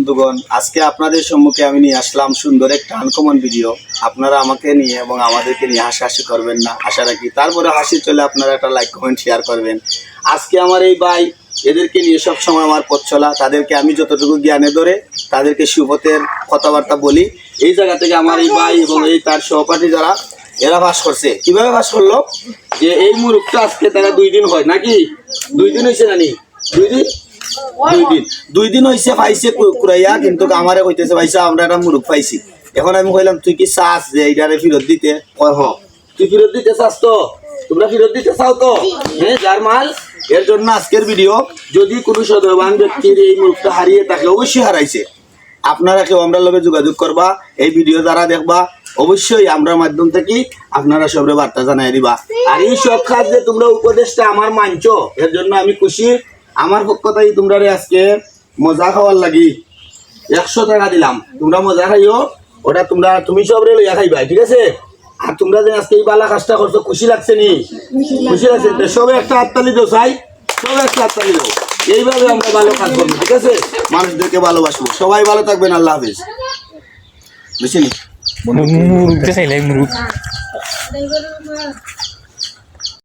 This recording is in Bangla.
বন্ধুগণ, আজকে আপনাদের সম্মুখে আমি নিয়ে আসলাম সুন্দর একটা আনকমন ভিডিও আপনারা আমাকে নিয়ে এবং আমাদেরকে নিয়ে হাসাহাসি করবেন না, আশা রাখি। তারপরে হাসি চলে আপনারা একটা লাইক কমেন্ট শেয়ার করবেন। আজকে আমার এই ভাই, এদেরকে নিয়ে সব সময় আমার পথ চলা, তাদেরকে আমি যতটুকু জ্ঞানে ধরে, তাদেরকে সুপথের কথাবার্তা বলি। এই জায়গা থেকে আমার এই ভাই এবং এই তার সহপাঠী যারা, এরা বাস করছে। কীভাবে বাস করল? যে এই মুরুখটা আজকে তারা দুই দিন হয়, নাকি? দুই দিন হয়েছে নানি? দুই দিন? দুই দিন দুই দিন হয়েছে পাইছে কু- কুড়াইয়া কিন্তু আমারে কইতেছে ভাইসা আমরা একটা মুরুখ পাইছি। এখন আমি কইলাম, তুই কি চাস যে এইটারে ফেরত দিতে? কয়, হ। তুই ফেরত দিতে চাস তো? তোমরা ফেরত দিতে চাও তো? হ্যাঁ যার মাল? এর জন্য আজকের ভিডিও যদি কোনো সদয়বান ব্যক্তির এই মুরুখটা হারিয়ে থাকে, অবশ্যই হারাইছে। আপনারা কেউ আমরা লগে যোগাযোগ করবা, এই ভিডিও যারা দেখবা, অবশ্যই আমরা মাধ্যম থেকে আপনারা সবরে বার্তা জানাই দিবা। আর এই সব কাজ যে তোমরা উপদেশটা আমার মানছো, এর জন্য আমি খুশি। আমার পক্ষ থেকে তোমরা রে আজকে মজা খাওয়ার লাগি। একশো টাকা দিলাম। তোমরা মজা খাইও ওটা তোমরা তুমি সব রে লইয়া খাইবা ঠিক আছে? আর তোমরা যে আজকে এই বালা কাজটা করছ খুশি লাগছে নি? খুশি লাগছে। সবে একটা হাততালি দাও চাই সবে একটা হাততালি দাও। এইভাবে আমরা ভালো কাজ করব ঠিক আছে? মানুষদেরকে ভালোবাসবো। সবাই ভালো থাকবেন আল্লাহ হাফিজ। বুঝছিনি মুরুখ দেখাইলে মুরুখ।